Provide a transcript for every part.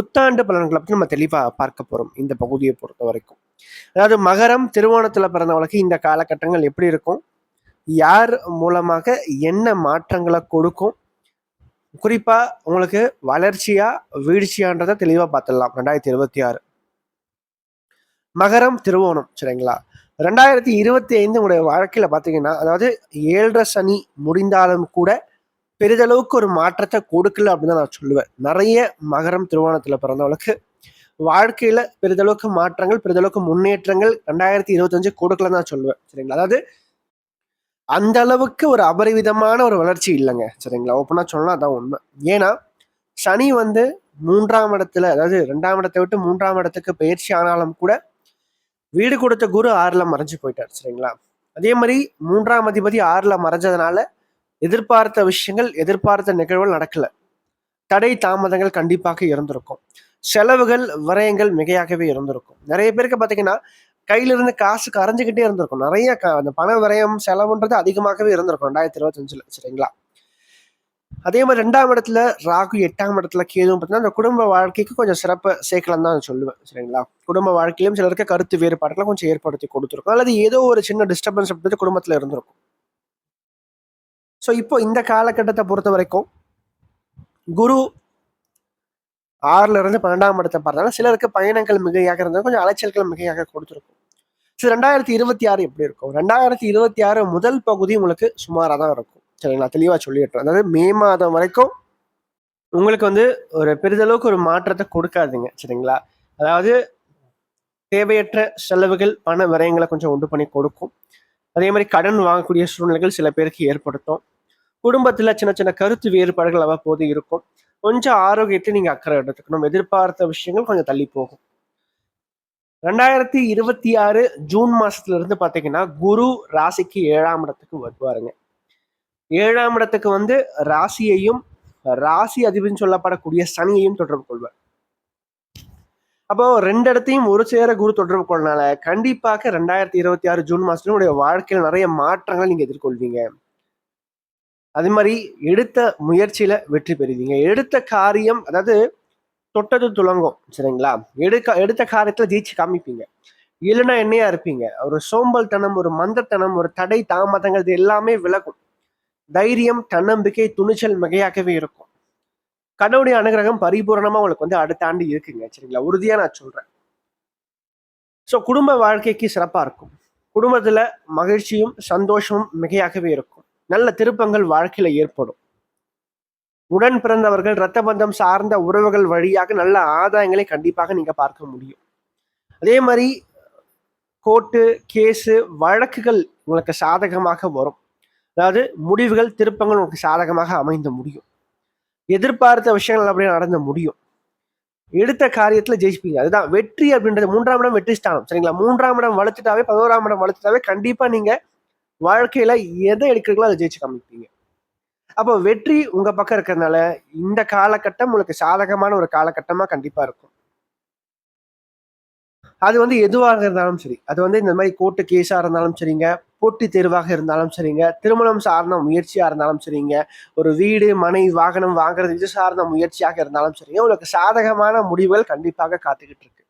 புத்தாண்டு பலன்களை பற்றி நம்ம தெளிவாக பார்க்க போகிறோம் இந்த பகுதியை பொறுத்த வரைக்கும். அதாவது மகரம் திருவோணத்தில் பிறந்தவங்களுக்கு இந்த காலகட்டங்கள் எப்படி இருக்கும்? யார் மூலமாக என்ன மாற்றங்களை கொடுக்கும்? குறிப்பாக உங்களுக்கு வளர்ச்சியா வீழ்ச்சியான்றதை தெளிவாக பார்த்துடலாம். ரெண்டாயிரத்தி இருபத்தி ஆறு. மகரம் திருவோணம் சரிங்களா? ரெண்டாயிரத்தி இருபத்தி ஐந்து உங்களுடைய வாழ்க்கையில் பார்த்தீங்கன்னா அதாவது ஏழரை சனி முடிந்தாலும் கூட பெரிதளவுக்கு ஒரு மாற்றத்தை கொடுக்கல அப்படின்னு தான் நான் சொல்லுவேன். நிறைய மகரம் திருவோணத்தில் பிறந்தவளுக்கு வாழ்க்கையில் பெரிதளவுக்கு மாற்றங்கள் பெரிதளவுக்கு முன்னேற்றங்கள் ரெண்டாயிரத்தி இருபத்தஞ்சு கொடுக்கலன்னு தான் சொல்லுவேன். சரிங்களா? அதாவது அந்த அளவுக்கு ஒரு அபரிவிதமான ஒரு வளர்ச்சி இல்லைங்க. சரிங்களா? ஓப்பனாக சொல்லலாம் அதான் உண்மை. ஏன்னா சனி வந்து மூன்றாம் இடத்துல அதாவது ரெண்டாம் இடத்தை விட்டு மூன்றாம் இடத்துக்கு பயிற்சி ஆனாலும் கூட வீடு கொடுத்த குரு ஆறுல மறைஞ்சு போயிட்டார். சரிங்களா? அதே மாதிரி மூன்றாம் அதிபதி ஆறுல மறைஞ்சதுனால எதிர்பார்த்த விஷயங்கள் எதிர்பார்த்த நிகழ்வுகள் நடக்கல. தடை தாமதங்கள் கண்டிப்பாக இருந்திருக்கும். செலவுகள் விரயங்கள் மிகையாகவே இருந்திருக்கும். நிறைய பேருக்கு பார்த்தீங்கன்னா கையில இருந்து காசு கரைஞ்சுக்கிட்டே இருந்திருக்கும். நிறைய க அந்த பண விரயம் செலவுன்றது அதிகமாகவே இருந்திருக்கும் ரெண்டாயிரத்தி இருபத்தஞ்சுல சரிங்களா? அதே மாதிரி ரெண்டாம் இடத்துல ராகு எட்டாம் இடத்துல கேதும் பார்த்தீங்கன்னா அந்த குடும்ப வாழ்க்கைக்கு கொஞ்சம் சிறப்பு சேர்க்கலாம் தான் சொல்லுவேன் சரிங்களா? குடும்ப வாழ்க்கையிலும் சிலருக்கு கருத்து வேறுபாடுகளை கொஞ்சம் ஏற்படுத்தி கொடுத்துருக்கும். அல்லது ஏதோ ஒரு சின்ன டிஸ்டர்பன்ஸ் அப்படின்றது குடும்பத்தில் இருந்திருக்கும். ஸோ இப்போ இந்த காலகட்டத்தை பொறுத்த வரைக்கும் குரு ஆறுல இருந்து பன்னெண்டாம் இடத்தை பார்த்தனால சிலருக்கு பயணங்கள் மிகையாக இருந்தால் கொஞ்சம் அலைச்சல்கள் மிகையாக கொடுத்துருக்கும். ஸோ ரெண்டாயிரத்தி இருபத்தி ஆறு எப்படி இருக்கும்? ரெண்டாயிரத்தி இருபத்தி ஆறு முதல் பகுதி உங்களுக்கு சுமாராக தான் இருக்கும். சரிங்களா தெளிவாக சொல்லிடுறேன். அதாவது மே மாதம் வரைக்கும் உங்களுக்கு வந்து ஒரு பெரிதளவுக்கு ஒரு மாற்றத்தை கொடுக்காதுங்க. சரிங்களா? அதாவது தேவையற்ற செலவுகள் பண விரயங்களை கொஞ்சம் உண்டு பண்ணி கொடுக்கும். அதே மாதிரி கடன் வாங்கக்கூடிய சூழ்நிலைகள் சில பேருக்கு ஏற்படுத்தும். குடும்பத்தில் சின்ன சின்ன கருத்து வேறுபாடுகள் அவ்வப்போது இருக்கும். கொஞ்சம் ஆரோக்கியத்தை நீங்கள் அக்கறை எடுத்துக்கணும். எதிர்பார்த்த விஷயங்கள் கொஞ்சம் தள்ளி போகும். ரெண்டாயிரத்தி இருபத்தி ஆறு ஜூன் மாசத்துல இருந்து பார்த்தீங்கன்னா குரு ராசிக்கு ஏழாம் இடத்துக்கு வருவாருங்க. ஏழாம் இடத்துக்கு வந்து ராசியையும் ராசி அதிபதினு சொல்லப்படக்கூடிய சனியையும் தொடர்பு கொள்வார். அப்போ ரெண்டு இடத்தையும் ஒரு சேர குரு தொடர்பு கொள்ளனால கண்டிப்பாக ரெண்டாயிரத்தி இருபத்தி ஆறு ஜூன் மாசத்துல உங்களுடைய வாழ்க்கையில் நிறைய மாற்றங்களை நீங்க எதிர்கொள்வீங்க. அதே மாதிரி எடுத்த முயற்சியில வெற்றி பெறுவீங்க. எடுத்த காரியம் அதாவது தொட்டது துளங்கும் சரிங்களா? எடுக்க எடுத்த காரியத்துல ஜெயிச்சு காமிப்பீங்க. இல்லைன்னா என்னையா இருப்பீங்க. ஒரு சோம்பல்தனம் ஒரு மந்தத்தனம் ஒரு தடை தாமதங்கள் இது எல்லாமே விலகும். தைரியம் தன்னம்பிக்கை துணிச்சல் மிகையாகவே இருக்கும். கடவுளுடைய அனுகிரகம் பரிபூரணமாக உங்களுக்கு வந்து அடுத்த ஆண்டு இருக்குங்க சரிங்களா? உறுதியாக நான் சொல்கிறேன் ஸோ குடும்ப வாழ்க்கைக்கு சிறப்பாக இருக்கும். குடும்பத்தில் மகிழ்ச்சியும் சந்தோஷமும் மிகையாகவே இருக்கும். நல்ல திருப்பங்கள் வாழ்க்கையில் ஏற்படும். உடன் பிறந்தவர்கள் இரத்த பந்தம் சார்ந்த உறவுகள் வழியாக நல்ல ஆதாயங்களை கண்டிப்பாக நீங்கள் பார்க்க முடியும். அதே மாதிரி கோர்ட்டு கேஸு வழக்குகள் உங்களுக்கு சாதகமாக வரும். அதாவது முடிவுகள் திருப்பங்கள் உங்களுக்கு சாதகமாக அமைந்த முடியும். எதிர்பார்த்த விஷயங்கள் அப்படியே நடந்த முடியும். எடுத்த காரியத்தில் ஜெயிப்பீங்க. அதுதான் வெற்றி அப்படின்றது மூன்றாம் இடம் வெற்றி ஸ்தானம். சரிங்களா? மூன்றாம் இடம் வளர்த்துட்டாவே பதினோராம் இடம் வளர்த்துட்டாவே கண்டிப்பாக நீங்கள் வாழ்க்கையில் எதை எடுக்கிறீங்களோ அதை ஜெயிச்சு காமிப்பீங்க. அப்போ வெற்றி உங்கள் பக்கம் இருக்கிறதுனால இந்த காலகட்டம் உங்களுக்கு சாதகமான ஒரு காலகட்டமாக கண்டிப்பாக இருக்கும். அது வந்து எதுவாக இருந்தாலும் சரி. அது வந்து இந்த மாதிரி கோர்ட்டு கேஸாக இருந்தாலும் சரிங்க. போட்டித் தேர்வாக இருந்தாலும் சரிங்க. திருமணம் சார்ந்த முயற்சியாக இருந்தாலும் சரிங்க. ஒரு வீடு மனை வாகனம் வாங்குறது இது சார்ந்த முயற்சியாக இருந்தாலும் சரிங்க. உங்களுக்கு சாதகமான முடிவுகள் கண்டிப்பாக காத்துக்கிட்டு இருக்கு.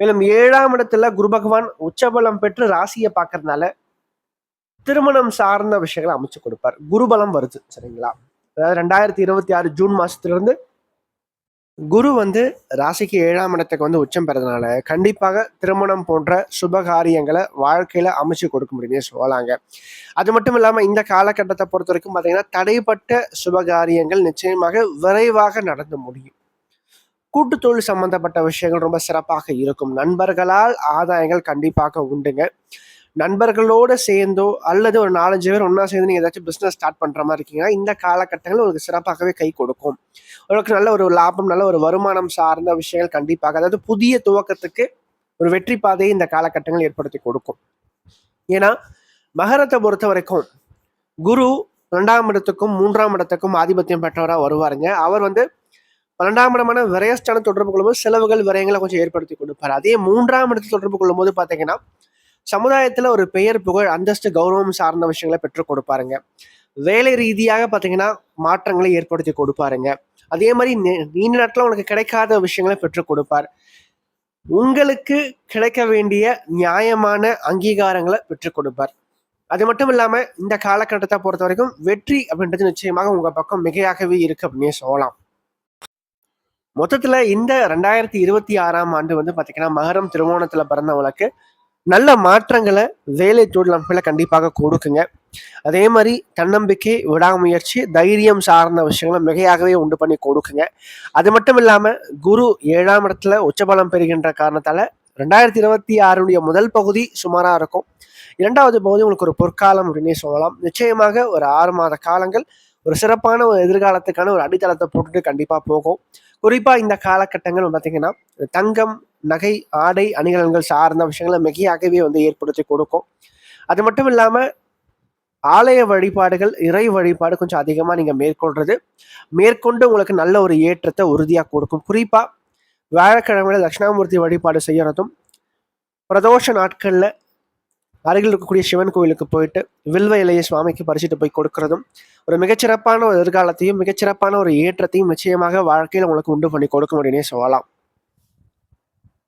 மேலும் ஏழாம் இடத்துல குரு பகவான் உச்சபலம் பெற்று ராசியை பார்க்கறதுனால திருமணம் சார்ந்த விஷயங்களை அமைச்சு கொடுப்பார். குருபலம் வருது சரிங்களா? அதாவது ரெண்டாயிரத்தி இருபத்தி ஆறு ஜூன் மாசத்துல இருந்து குரு வந்து ராசிக்கு ஏழாம் இடத்துக்கு வந்து உச்சம் பெறதுனால கண்டிப்பாக திருமணம் போன்ற சுப காரியங்களை வாழ்க்கையில அமைச்சு கொடுக்க முடியும்னே சொல்லலாங்க. அது மட்டும் இல்லாமல் இந்த காலகட்டத்தை பொறுத்த வரைக்கும் பார்த்தீங்கன்னா தடைப்பட்ட சுப காரியங்கள் நிச்சயமாக விரைவாக நடந்து முடியும். கூட்டு தொழில் சம்பந்தப்பட்ட விஷயங்கள் ரொம்ப சிறப்பாக இருக்கும். நண்பர்களால் ஆதாயங்கள் கண்டிப்பாக உண்டுங்க. நண்பர்களோடு சேர்ந்தோ அல்லது ஒரு நாலஞ்சு பேர் ஒன்றா சேர்ந்து நீங்கள் ஏதாச்சும் பிஸ்னஸ் ஸ்டார்ட் பண்ணுற மாதிரி இருக்கீங்கன்னா இந்த காலகட்டங்கள் உங்களுக்கு சிறப்பாகவே கை கொடுக்கும். உங்களுக்கு நல்ல ஒரு லாபம் நல்ல ஒரு வருமானம் சார்ந்த விஷயங்கள் கண்டிப்பாக அதாவது புதிய துவக்கத்துக்கு ஒரு வெற்றி பாதையை இந்த காலகட்டங்கள் ஏற்படுத்தி கொடுக்கும். ஏன்னா மகரத்தை பொறுத்த வரைக்கும் குரு ரெண்டாம் இடத்துக்கும் மூன்றாம் இடத்துக்கும் ஆதிபத்தியம் பெற்றவராக வருவாருங்க. அவர் வந்து பன்னெண்டாம் இடமான விரயஸ்தான தொடர்பு கொள்ளும்போது செலவுகள் விரயங்களை கொஞ்சம் ஏற்படுத்தி கொடுப்பார். அதே மூன்றாம் இடத்தில் தொடர்பு கொள்ளும்போது பார்த்தீங்கன்னா சமுதாயத்தில் ஒரு பெயர் புகழ் அந்தஸ்து கௌரவம் சார்ந்த விஷயங்களை பெற்றுக் கொடுப்பாருங்க. வேலை ரீதியாக பார்த்தீங்கன்னா மாற்றங்களை ஏற்படுத்தி கொடுப்பாருங்க. அதே மாதிரி நீண்ட நேரத்தில் உனக்கு கிடைக்காத விஷயங்களை பெற்றுக் கொடுப்பார். உங்களுக்கு கிடைக்க வேண்டிய நியாயமான அங்கீகாரங்களை பெற்றுக் கொடுப்பார். அது மட்டும் இல்லாமல் இந்த காலகட்டத்தை பொறுத்த வரைக்கும் வெற்றி அப்படின்றது நிச்சயமாக உங்கள் பக்கம் மிகையாகவே இருக்கு அப்படின்னு சொல்லலாம். மொத்தத்தில் இந்த ரெண்டாயிரத்தி இருபத்தி ஆறாம் ஆண்டு வந்து பார்த்தீங்கன்னா மகரம் திருவோணத்துல பிறந்தவங்களுக்கு நல்ல மாற்றங்களை வேலை தொழில் அமைப்புல கண்டிப்பாக கொடுக்குங்க. அதே மாதிரி தன்னம்பிக்கை விடாமுயற்சி தைரியம் சார்ந்த விஷயங்களை மிகையாகவே உண்டு பண்ணி கொடுக்குங்க. அது மட்டும் இல்லாம குரு ஏழாம் இடத்துல உச்சபலம் பெறுகின்ற காரணத்தால ரெண்டாயிரத்தி இருபத்தி ஆறுடைய முதல் பகுதி சுமாராக இருக்கும். இரண்டாவது பகுதி உங்களுக்கு ஒரு பொற்காலம் அப்படின்னே சொல்லலாம். நிச்சயமாக ஒரு ஆறு மாத காலங்கள் ஒரு சிறப்பான ஒரு எதிர்காலத்துக்கான ஒரு அடித்தளத்தை போட்டுட்டு கண்டிப்பாக போகும். குறிப்பாக இந்த காலகட்டங்கள் பார்த்தீங்கன்னா தங்கம் நகை ஆடை அணிகலன்கள் சார்ந்த விஷயங்களை மிகையாகவே வந்து ஏற்படுத்தி கொடுக்கும். அது மட்டும் இல்லாமல் ஆலய வழிபாடுகள் இறை வழிபாடு கொஞ்சம் அதிகமாக நீங்கள் மேற்கொள்றது மேற்கொண்டு உங்களுக்கு நல்ல ஒரு ஏற்றத்தை உறுதியாக கொடுக்கும். குறிப்பாக வியாழக்கிழமையில தட்சிணாமூர்த்தி வழிபாடு செய்யறதும் பிரதோஷ நாட்களில் அருகில் இருக்கக்கூடிய சிவன் கோயிலுக்கு போயிட்டு வில்வ இலையை சுவாமிக்கு பறிச்சுட்டு போய் கொடுக்கறதும் ஒரு மிகச்சிறப்பான ஒரு எதிர்காலத்தையும் மிகச்சிறப்பான ஒரு ஏற்றத்தையும் நிச்சயமாக வாழ்க்கையில் உங்களுக்கு உண்டு பண்ணி கொடுக்க முடியும்னே சொல்லலாம்.